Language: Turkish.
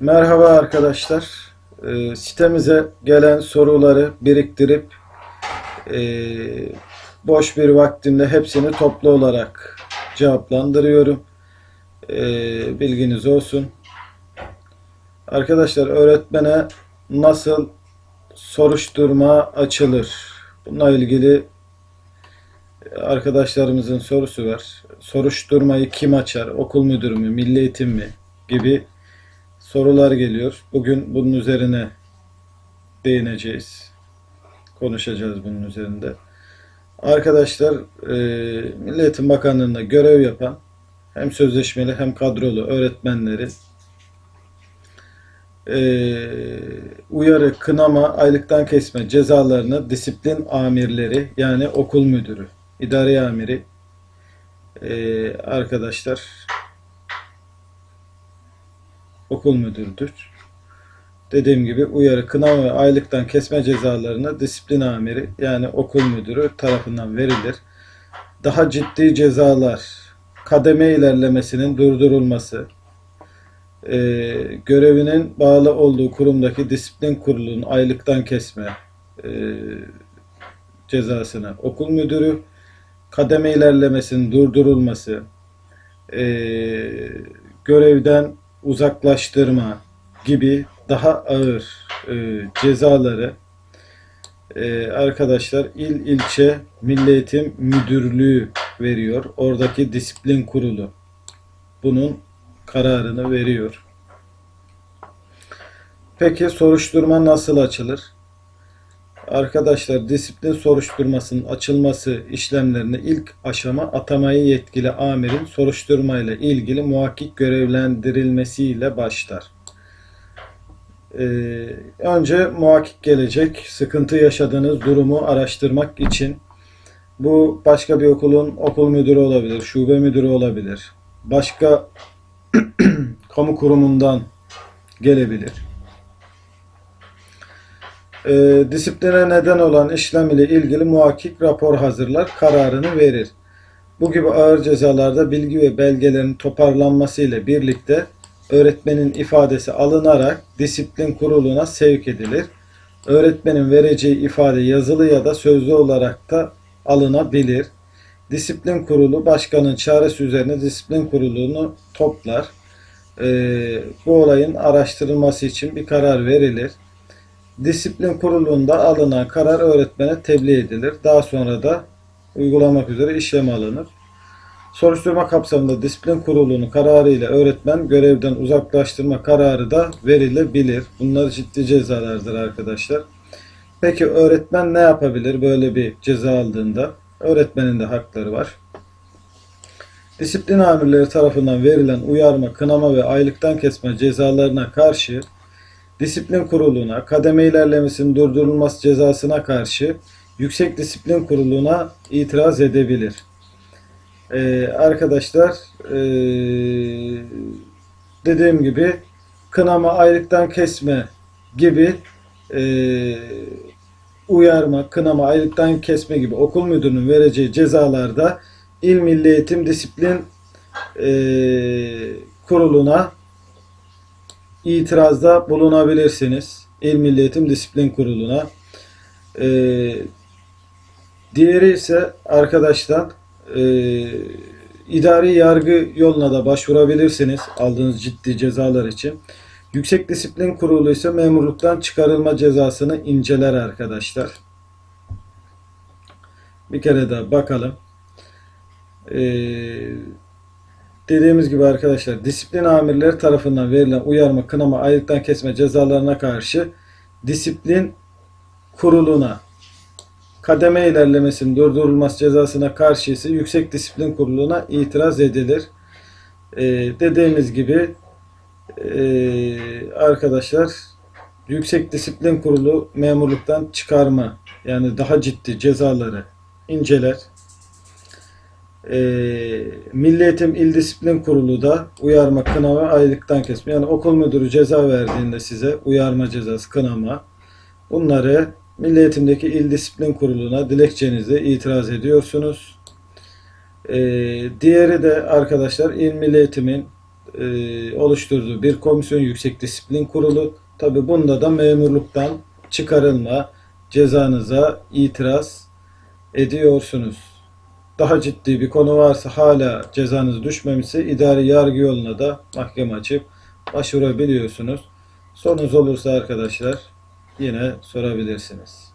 Merhaba arkadaşlar. Ee, sitemize gelen soruları biriktirip e, boş bir vaktimde hepsini toplu olarak cevaplandırıyorum. Ee, bilginiz olsun. Arkadaşlar öğretmene nasıl soruşturma açılır? Bununla ilgili arkadaşlarımızın sorusu var. Soruşturmayı kim açar? Okul müdürü mü? Milli eğitim mi? Gibi sorular geliyor. Bugün bunun üzerine değineceğiz. Konuşacağız bunun üzerinde. Arkadaşlar e, Milli Eğitim Bakanlığı'nda görev yapan hem sözleşmeli hem kadrolu öğretmenleri e, uyarı, kınama, aylıktan kesme cezalarını disiplin amirleri yani okul müdürü, idare amiri e, arkadaşlar okul müdürüdür. Dediğim gibi uyarı, kınama ve aylıktan kesme cezalarını disiplin amiri yani okul müdürü tarafından verilir. Daha ciddi cezalar, kademe ilerlemesinin durdurulması, e, görevinin bağlı olduğu kurumdaki disiplin kurulunun aylıktan kesme e, cezasını okul müdürü, kademe ilerlemesinin durdurulması, e, görevden uzaklaştırma gibi daha ağır e, cezaları e, arkadaşlar il ilçe Milli Eğitim Müdürlüğü veriyor. Oradaki disiplin kurulu bunun kararını veriyor. Peki soruşturma nasıl açılır? Arkadaşlar disiplin soruşturmasının açılması işlemlerinde ilk aşama atamayı yetkili amirin soruşturmayla ilgili muhakkik görevlendirilmesiyle başlar. Ee, önce muhakkik gelecek sıkıntı yaşadığınız durumu araştırmak için bu başka bir okulun okul müdürü olabilir, şube müdürü olabilir. Başka kamu kurumundan gelebilir. E, disipline neden olan işlem ile ilgili muhakkik rapor hazırlar, kararını verir. Bu gibi ağır cezalarda bilgi ve belgelerin toparlanması ile birlikte öğretmenin ifadesi alınarak disiplin kuruluna sevk edilir. Öğretmenin vereceği ifade yazılı ya da sözlü olarak da alınabilir. Disiplin kurulu başkanın çağrısı üzerine disiplin kurulunu toplar. Ee, bu olayın araştırılması için bir karar verilir. Disiplin kurulunda alınan karar öğretmene tebliğ edilir. Daha sonra da uygulamak üzere işlem alınır. Soruşturma kapsamında disiplin kurulunun kararı ile öğretmen görevden uzaklaştırma kararı da verilebilir. Bunlar ciddi cezalardır arkadaşlar. Peki öğretmen ne yapabilir böyle bir ceza aldığında? Öğretmenin de hakları var. Disiplin amirleri tarafından verilen uyarma, kınama ve aylıktan kesme cezalarına karşı Disiplin Kurulu'na, kademe ilerlemesinin durdurulması cezasına karşı Yüksek Disiplin Kurulu'na itiraz edebilir. Ee, arkadaşlar ee, dediğim gibi kınama, aylıktan kesme gibi ee, uyarma, kınama, aylıktan kesme gibi okul müdürünün vereceği cezalarda İl Milli Eğitim Disiplin ee, Kurulu'na itirazda bulunabilirsiniz. İl Milli Eğitim Disiplin Kurulu'na. Ee, diğeri ise arkadaşlar e, idari yargı yoluna da başvurabilirsiniz aldığınız ciddi cezalar için. Yüksek Disiplin Kurulu ise memurluktan çıkarılma cezasını inceler arkadaşlar. Bir kere daha bakalım. Eee Dediğimiz gibi arkadaşlar disiplin amirleri tarafından verilen uyarma, kınama, ayrıktan kesme cezalarına karşı disiplin kuruluna kademe ilerlemesinin durdurulması cezasına karşı ise yüksek disiplin kuruluna itiraz edilir. Ee, dediğimiz gibi ee, arkadaşlar yüksek disiplin kurulu memurluktan çıkarma yani daha ciddi cezaları inceler. E, Milli Eğitim İl Disiplin Kurulu da uyarma, kınama, aylıktan kesme. Yani okul müdürü ceza verdiğinde size uyarma cezası, kınama bunları Milli Eğitim'deki İl Disiplin Kurulu'na dilekçenizle itiraz ediyorsunuz. E, diğeri de arkadaşlar İl Milli Eğitim'in e, oluşturduğu bir komisyon yüksek disiplin kurulu. Tabi bunda da memurluktan çıkarılma cezanıza itiraz ediyorsunuz. Daha ciddi bir konu varsa hala cezanız düşmemişse idari yargı yoluna da mahkeme açıp başvurabiliyorsunuz. Sorunuz olursa arkadaşlar yine sorabilirsiniz.